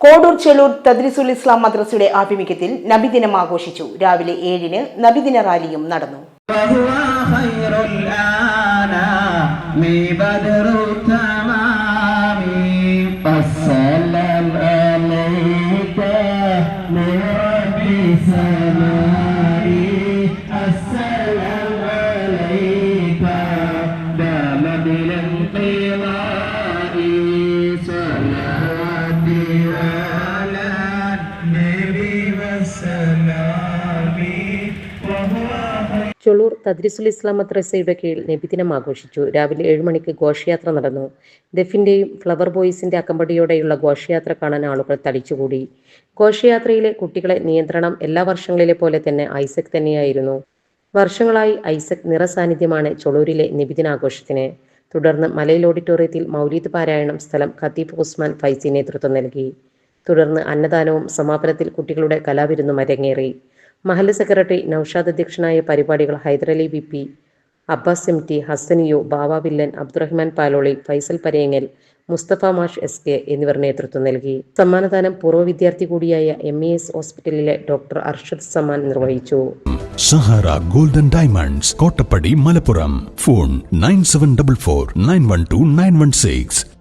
കോഡൂർ ചെലൂർ തദ്രിസുൽ ഇസ്ലാം മദ്രസയുടെ ആഭിമുഖ്യത്തിൽ നബിദിനം ആഘോഷിച്ചു രാവിലെ ഏഴിന് നബിദിന റാലിയും നടന്നു وهو خير ചൊളൂർ തദ്രിസുൽ ഇസ്ലാം മദ്രസയുടെ കീഴിൽ നബിദിനം ആഘോഷിച്ചു. രാവിലെ ഏഴ് മണിക്ക് ഘോഷയാത്ര നടന്നു. ദഫിന്റെയും ഫ്ലവർ ബോയ്സിന്റെ അക്കമ്പടിയോടെയുള്ള ഘോഷയാത്ര കാണാൻ ആളുകൾ തടിച്ചുകൂടി. ഘോഷയാത്രയിലെ കുട്ടികളെ നിയന്ത്രണം എല്ലാ വർഷങ്ങളിലെ പോലെ തന്നെ ഐസക് തന്നെയായിരുന്നു. വർഷങ്ങളായി ഐസക് നിറസാന്നിധ്യമാണ് ചൊളൂരിലെ നബിദിനാഘോഷത്തിന് തുടർന്ന് മലയിൽ ഓഡിറ്റോറിയത്തിൽ മൗലീദ് പാരായണം സ്ഥലം ഖത്തീഫ് ഉസ്മാൻ ഫൈസി നേതൃത്വം നൽകി. തുടർന്ന് അന്നദാനവും സമാപനത്തിൽ കുട്ടികളുടെ കലാവിരുന്നും അരങ്ങേറി. മഹല്ല് സെക്രട്ടറി നൌഷാദ് അധ്യക്ഷനായ പരിപാടികൾ Hyderali V P Abbas M T ഹസനിയു Bava Villan Abdurahman Paloli Faisal Parengal Mustafa മാഷ് എസ് കെ എന്നിവർ നേതൃത്വം നൽകി. സമ്മാനദാനം പൂർവ വിദ്യാർത്ഥി കൂടിയായ എം ഇ എസ് ഹോസ്പിറ്റലിലെ ഡോക്ടർ അർഷദ് സമാൻ നിർവഹിച്ചു. Sahara golden diamonds Kottappadi Malappuram. Phone nine seven double four nine one two nine one six.